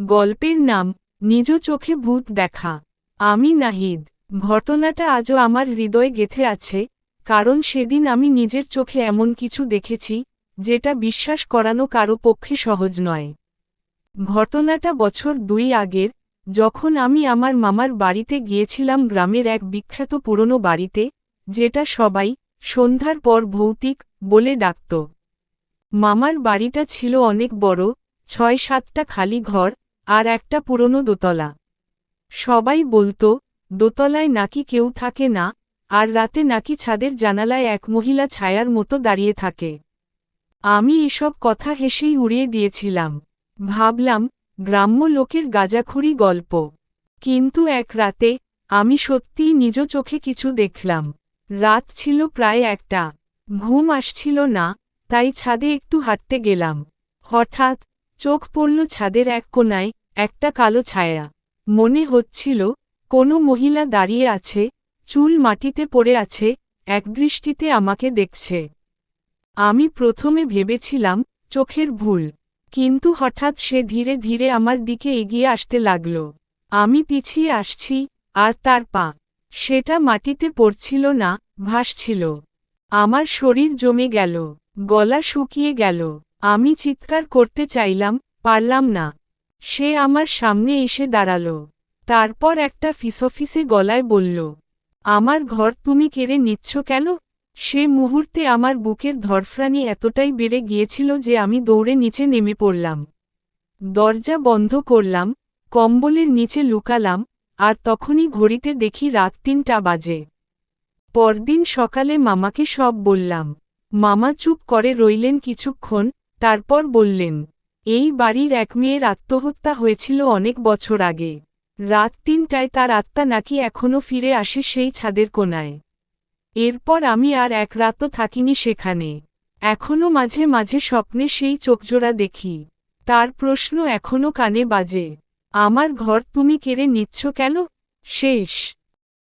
গল্পের নাম, নিজ চোখে ভূত দেখা। আমি নাহিদ, ঘটনাটা আজও আমার হৃদয়ে গেথে আছে, কারণ সেদিন আমি নিজের চোখে এমন কিছু দেখেছি, যেটা বিশ্বাস করানো কারও পক্ষে সহজ নয়। ঘটনাটা বছর দুই আগের, যখন আমি আমার মামার বাড়িতে গিয়েছিলাম গ্রামের এক বিখ্যাত পুরনো বাড়িতে, যেটা সবাই সন্ধ্যার পর ভৌতিক বলে ডাকত। মামার বাড়িটা ছিল অনেক বড়, ছয় সাতটা খালি ঘর আর একটা পুরনো দোতলা। সবাই বলতো, দোতলায় নাকি কেউ থাকে না, আর রাতে নাকি ছাদের জানালায় এক মহিলা ছায়ার মতো দাঁড়িয়ে থাকে। আমি এসব কথা হেসেই উড়িয়ে দিয়েছিলাম। ভাবলাম, গ্রাম্য লোকের গাজাখুরি গল্প। কিন্তু এক রাতে, আমি সত্যিই নিজ চোখে কিছু দেখলাম। রাত ছিল প্রায় একটা। ঘুম আসছিল না, তাই ছাদে একটু হাঁটতে গেলাম। হঠাৎ চোখ পড়ল ছাদের এক কোনায় একটা কালো ছায়া। মনে হচ্ছিল, কোনো মহিলা দাঁড়িয়ে আছে, চুল মাটিতে পড়ে আছে, একদৃষ্টিতে আমাকে দেখছে। আমি প্রথমে ভেবেছিলাম, চোখের ভুল। কিন্তু হঠাৎ সে ধীরে ধীরে আমার দিকে এগিয়ে আসতে লাগল। আমি পিছিয়ে আসছি, আর তার পা। সেটা মাটিতে পড়ছিল না, ভাসছিল। আমার শরীর জমে গেল, গলা শুকিয়ে গেল। আমি চিৎকার করতে চাইলাম, পারলাম না। সে আমার সামনে এসে দাঁড়াল। তারপর একটা ফিসফিসে গলায় বলল, আমার ঘর তুমি কেড়ে নিচ্ছ কেন? সে মুহূর্তে আমার বুকের ধরফরানি এতটাই বেড়ে গিয়েছিল যে আমি দৌড়ে নিচে নেমে পড়লাম। দরজা বন্ধ করলাম, কম্বলের নিচে লুকালাম, আর তখনই ঘড়িতে দেখি রাত তিনটা বাজে। পরদিন সকালে মামাকে সব বললাম, মামা চুপ করে রইলেন কিছুক্ষণ তারপর বললেন, এই বাড়ির এক মেয়ের আত্মহত্যা হয়েছিল অনেক বছর আগে। রাত তিনটায় তার আত্মা নাকি এখনও ফিরে আসে সেই ছাদের কোনায় এরপর আমি আর এক রাতও থাকিনি সেখানে। এখনও মাঝে মাঝে স্বপ্নে সেই চোখজোড়া দেখি। তার প্রশ্ন এখনও কানে বাজে। আমার ঘর তুমি কেড়ে নিচ্ছ কেন? শেষ।